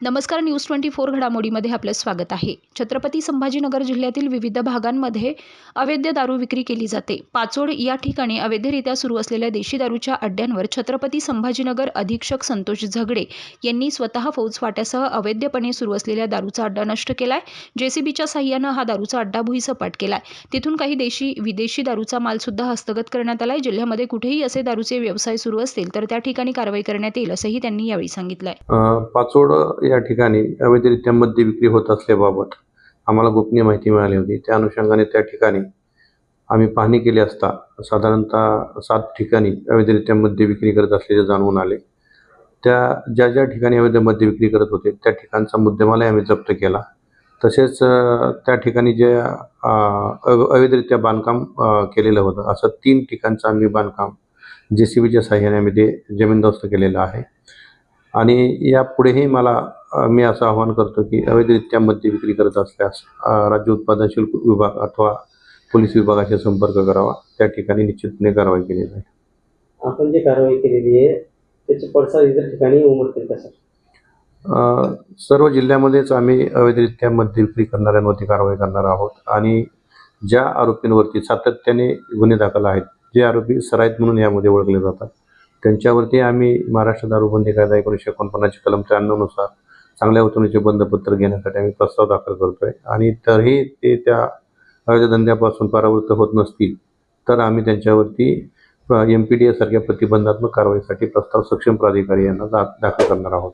नमस्कार news twenty four घडामोडीमध्ये आपलं स्वागत आहे. छत्रपती संभाजीनगर जिल्ह्यातील विविध भागांमध्ये अवैध दारू विक्री केली जाते. पाचोड या ठिकाणी अवैधरित्या सुरू असलेल्या देशी दारूच्या अड्ड्यांवर छत्रपती संभाजीनगर अधीक्षक संतोष झगडे यांनी स्वतः फौज फाट्यासह अवैधपणे सुरू असलेल्या दारूचा अड्डा नष्ट केलाय. जेसीबीच्या साह्यानं हा दारूचा अड्डा भुईसपाट केलाय. तिथून काही देशी विदेशी दारूचा माल सुद्धा हस्तगत करण्यात आलाय. जिल्ह्यामध्ये कुठेही असे दारूचे व्यवसाय सुरू असतील तर त्या ठिकाणी कारवाई करण्यात येईल असंही त्यांनी यावेळी सांगितलंय. पाचोड या ठिकाणी अवैधरित्या मद्य विक्री होत असल्याबाबत आम्हाला गोपनीय माहिती मिळाली होती. त्या अनुषंगाने त्या ठिकाणी आम्ही पाहणी केली असता साधारणतः सात ठिकाणी अवैधरित्या मद्य विक्री करत असल्याचे जाणवून आले. त्या ज्या ज्या ठिकाणी अवैध मद्य विक्री करत होते त्या ठिकाणचा मुद्देमालही आम्ही जप्त केला. तसेच त्या ठिकाणी जे अव- अवैधरित्या बांधकाम केलेलं होतं असं तीन ठिकाणचं आम्ही बांधकाम जे सी बीच्या साह्याने आम्ही ते जमीनदोस्त केलेलं आहे. आणि यापुढेही मला मी असं आवाहन करतो की अवैधरित्या मद्य विक्री करत असल्यास राज्य उत्पादन शुल्क विभाग अथवा पोलीस विभागाशी संपर्क करावा. त्या ठिकाणी निश्चितपणे कारवाई केली जाईल. आपण जी कारवाई केलेली आहे त्याचे पडसाद इतर ठिकाणी उमटतील का सर? सर्व जिल्ह्यामध्येच आम्ही अवैधरित्या मद्य विक्री करणाऱ्यांवरती कारवाई करणार आहोत आणि ज्या आरोपींवरती सातत्याने गुन्हे दाखल आहेत जे आरोपी सराईत म्हणून यामध्ये ओळखले जातात त्यांच्यावरती आम्ही महाराष्ट्र दारूबंदी कायदा एकोणीसशे एकोणपन्नासच्या कलम त्र्याण्णवनुसार चांगल्या वतुनीचे बंधपत्र घेण्यासाठी आम्ही प्रस्ताव दाखल करतोय. आणि तरीही ते त्या अवैध धंद्यापासून परावृत्त होत नसतील तर आम्ही त्यांच्यावरती एम पी डी एसारख्या प्रतिबंधात्मक कारवाईसाठी प्रस्ताव सक्षम प्राधिकारी यांना दा दाखल करणार आहोत.